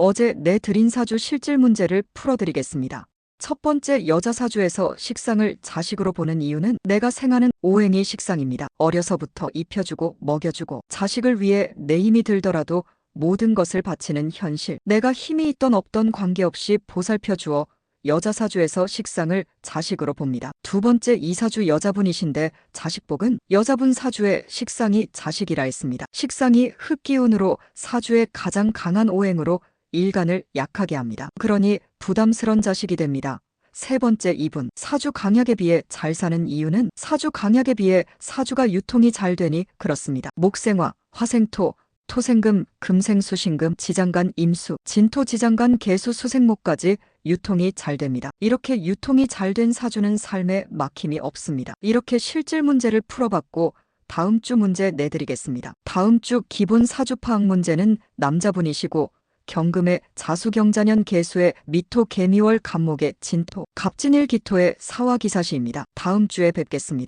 어제 내드린 사주 실질 문제를 풀어드리겠습니다. 첫 번째 여자 사주에서 식상을 자식으로 보는 이유는 내가 생하는 오행이 식상입니다. 어려서부터 입혀주고 먹여주고 자식을 위해 내 힘이 들더라도 모든 것을 바치는 현실. 내가 힘이 있던 없던 관계없이 보살펴 주어 여자 사주에서 식상을 자식으로 봅니다. 두 번째 이사주 여자분이신데 자식복은 여자분 사주의 식상이 자식이라 했습니다. 식상이 흙기운으로 사주의 가장 강한 오행으로 일간을 약하게 합니다. 그러니 부담스런 자식이 됩니다. 세 번째 이분 사주 강약에 비해 잘 사는 이유는 사주 강약에 비해 사주가 유통이 잘 되니 그렇습니다. 목생화, 화생토, 토생금, 금생수신금, 지장간 임수, 진토 지장간 개수 수생목까지 유통이 잘 됩니다. 이렇게 유통이 잘 된 사주는 삶에 막힘이 없습니다. 이렇게 실질 문제를 풀어봤고 다음 주 문제 내드리겠습니다. 다음 주 기본 사주 파악 문제는 남자분이시고 경금의 자수경자년 개수의 미토 개미월 간목의 진토 갑진일 기토의 사화기사시입니다. 다음 주에 뵙겠습니다.